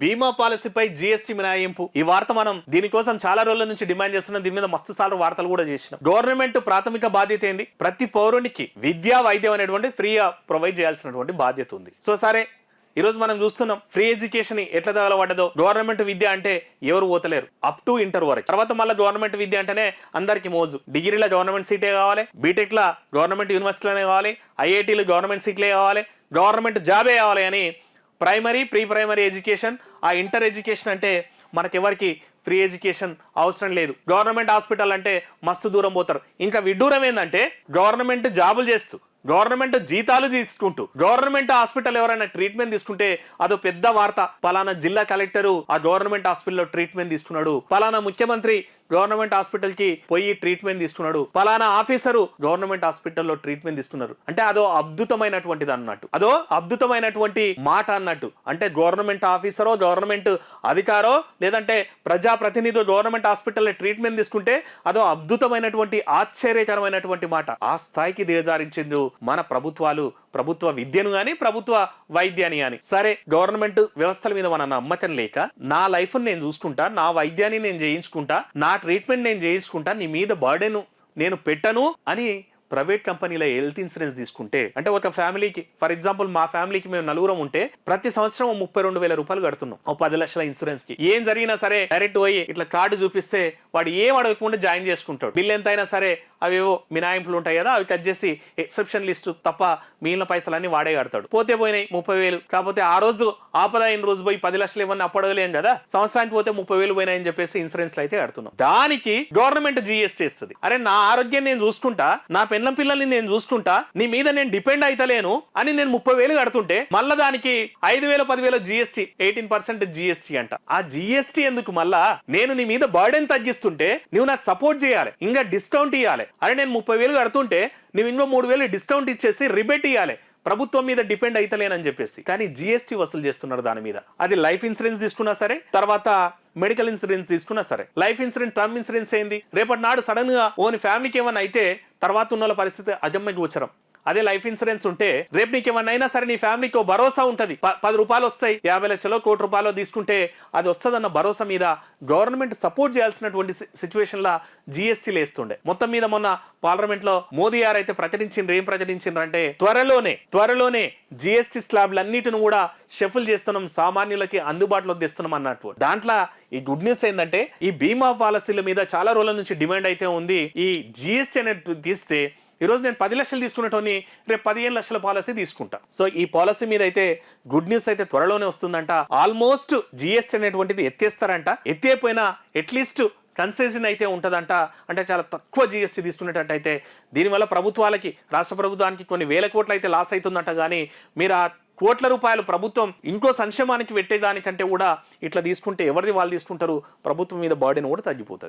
బీమా పాలసీపై జీఎస్టీ మినహాయింపు. ఈ వార్త మనం దీనికోసం చాలా రోజుల నుంచి డిమాండ్ చేస్తున్నాం. దీని మీద మస్తు సార్లు వార్తలు కూడా చేసినాం. గవర్నమెంట్ ప్రాథమిక బాధ్యత ఏంది? ప్రతి పౌరునికి విద్యా వైద్యం అనేటువంటి ఫ్రీగా ప్రొవైడ్ చేయాల్సినటువంటి బాధ్యత ఉంది. సో సరే ఈ రోజు మనం చూస్తున్నాం ఫ్రీ ఎడ్యుకేషన్ ఎట్లా తగలబడ్డదో. గవర్నమెంట్ విద్య అంటే ఎవరు పోతలేరు అప్ టు ఇంటర్ వరకు. తర్వాత మళ్ళీ గవర్నమెంట్ విద్య అంటేనే అందరికి మోజు. డిగ్రీలో గవర్నమెంట్ సీటే కావాలి బీటెక్ లా గవర్నమెంట్ యూనివర్సిటీలోనే కావాలి ఐఐటీలు గవర్నమెంట్ సీట్లే కావాలి గవర్నమెంట్ జాబే కావాలి అని ప్రైమరీ ప్రీ ప్రైమరీ ఎడ్యుకేషన్. ఆ ఇంటర్ ఎడ్యుకేషన్ అంటే మనకెవరికి ఫ్రీ ఎడ్యుకేషన్ అవసరం లేదు. గవర్నమెంట్ హాస్పిటల్ అంటే మస్తు దూరం పోతారు. ఇంకా విడ్డూరం ఏంటంటే గవర్నమెంట్ జాబులు చేస్తూ గవర్నమెంట్ జీతాలు తీసుకుంటూ గవర్నమెంట్ హాస్పిటల్ ఎవరైనా ట్రీట్మెంట్ తీసుకుంటే అదో పెద్ద వార్త. పలానా జిల్లా కలెక్టరు ఆ గవర్నమెంట్ హాస్పిటల్లో ట్రీట్మెంట్ తీసుకున్నాడు. పలానా ముఖ్యమంత్రి గవర్నమెంట్ హాస్పిటల్కి పోయి ట్రీట్మెంట్ తీసుకున్నాడు. పలానా ఆఫీసరు గవర్నమెంట్ హాస్పిటల్లో ట్రీట్మెంట్ తీసుకున్నారు. అంటే అదో అద్భుతమైనటువంటిది అన్నట్టు. అదో అద్భుతమైనటువంటి మాట అన్నట్టు. అంటే గవర్నమెంట్ ఆఫీసరో గవర్నమెంట్ అధికారో లేదంటే ప్రజాప్రతినిధి గవర్నమెంట్ హాస్పిటల్లో ట్రీట్మెంట్ తీసుకుంటే అదో అద్భుతమైనటువంటి ఆశ్చర్యకరమైనటువంటి మాట. ఆ స్థాయికి దిగజారించింది మన ప్రభుత్వాలు ప్రభుత్వ విద్యను గాని ప్రభుత్వ వైద్యాన్ని గాని. సరే గవర్నమెంట్ వ్యవస్థల మీద మన నమ్మకం లేక నా లైఫ్ నేను చూసుకుంటా నా వైద్యాన్ని నేను చేయించుకుంటా నా ట్రీట్మెంట్ నేను చేయించుకుంటా నీ మీద బర్డెను నేను పెట్టను అని ప్రైవేట్ కంపెనీలో హెల్త్ ఇన్సూరెన్స్ తీసుకుంటే అంటే ఒక ఫ్యామిలీకి ఫర్ ఎగ్జాంపుల్ మా ఫ్యామిలీకి మేము నలుగురం ఉంటే ప్రతి సంవత్సరం ముప్పై రెండు వేల రూపాయలు కడుతున్నాం. ఓ పది లక్షల ఇన్సూరెన్స్కి ఏం జరిగినా సరే డైరెక్ట్ పోయి ఇట్లా కార్డు చూపిస్తే వాడు ఏం అడగకుండా జాయిన్ చేసుకుంటాడు. బిల్ ఎంత అయినా సరే అవేవో మినాయింపులు ఉంటాయి కదా అవి కట్ చేసి ఎక్సెప్షన్ లిస్ట్ తప్ప మిగిలిన పైసలన్నీ వాడే కడతాడు. పోతే పోయినాయి ముప్పై వేలు కాకపోతే ఆ రోజు ఆపద అయిన రోజు పోయి పది లక్షలు ఇవ్వని అప్పడగలేం కదా సంవత్సరానికి పోతే ముప్పై వేలు పోయినాయని చెప్పేసి ఇన్సూరెన్స్ అయితే కడుతున్నాం. దానికి గవర్నమెంట్ జిఎస్టీ ఇస్తుంది. అరే నా ఆరోగ్యం నేను చూసుకుంటా నా పెన్నం పిల్లల్ని నేను చూసుకుంటా నీ మీద నేను డిపెండ్ అయితలేను అని నేను ముప్పై వేలు కడుతుంటే మళ్ళా దానికి ఐదు వేల పదివేల జిఎస్టీ ఎయిటీన్ పర్సెంట్ జిఎస్టీ అంట. ఆ జిఎస్టీ ఎందుకు మళ్ళా? నేను నీ మీద బర్డెన్ తగ్గిస్తుంటే నువ్వు నాకు సపోర్ట్ చేయాలి ఇంకా డిస్కౌంట్ ఇవ్వాలి అరే నేను ముప్పై వేలు కడుతుంటే నువ్వు ఇంకో మూడు వేలు డిస్కౌంట్ ఇచ్చేసి రిబేట్ ఇవ్వాలి ప్రభుత్వం మీద డిపెండ్ అయితలేనని చెప్పేసి. కానీ జిఎస్టీ వసూలు చేస్తున్నారు దాని మీద. అది లైఫ్ ఇన్సూరెన్స్ తీసుకున్నా సరే తర్వాత మెడికల్ ఇన్సూరెన్స్ తీసుకున్నా సరే. లైఫ్ ఇన్సూరెన్స్ టర్మ్ ఇన్సూరెన్స్ ఏంది? రేపటి నాడు సడన్గా ఓని ఫ్యామిలీకి ఏమైనా అయితే తర్వాత ఉన్న పరిస్థితి అజమ్మ గోచరం. అదే లైఫ్ ఇన్సూరెన్స్ ఉంటే రేపు నీకు ఏమన్నా సరే నీ ఫ్యామిలీకి భరోసా ఉంటుంది. ప- పది రూపాయలు వస్తాయి. యాభై లక్షలో కోటి రూపాయలు తీసుకుంటే అది వస్తుందన్న భరోసా మీద గవర్నమెంట్ సపోర్ట్ చేయాల్సినటువంటి సిచ్యువేషన్ లా జిఎస్టీ లేస్తుండే మొత్తం మీద మొన్న పార్లమెంట్లో మోదీ గారు అయితే ప్రకటించిండ్రు. ఏం ప్రకటించిండ్రు అంటే త్వరలోనే త్వరలోనే జిఎస్టీ స్లాబ్లన్నిటిని కూడా షఫుల్ చేస్తున్నాం. సామాన్యులకి అందుబాటులోకి తెస్తున్నాం అన్నట్టు. దాంట్లో ఈ గుడ్ న్యూస్ ఏంటంటే ఈ బీమా పాలసీల మీద చాలా రోజుల నుంచి డిమాండ్ అయితే ఉంది. ఈ జిఎస్టీ అనేది తీస్తే ఈరోజు నేను పది లక్షలు తీసుకునేటోని రేపు పదిహేను లక్షల పాలసీ తీసుకుంటా. సో ఈ పాలసీ మీద అయితే గుడ్ న్యూస్ అయితే త్వరలోనే వస్తుందంట. ఆల్మోస్ట్ జిఎస్టీ అనేటువంటిది ఎత్తేస్తారంట. ఎత్తేపోయినా అట్లీస్ట్ కన్సెషన్ అయితే ఉంటుందంట. అంటే చాలా తక్కువ జిఎస్టీ తీసుకునేటట్టయితే దీనివల్ల ప్రభుత్వాలకి రాష్ట్ర ప్రభుత్వానికి కొన్ని వేల కోట్లు అయితే లాస్ అవుతుందంట కానీ మీరు ఆ కోట్ల రూపాయలు ప్రభుత్వం ఇంకో సంక్షేమానికి పెట్టేదానికంటే కూడా ఇట్లా తీసుకుంటే ఎవరిది వాళ్ళు తీసుకుంటారు? ప్రభుత్వం మీద బర్డెన్ కూడా తగ్గిపోతుంది.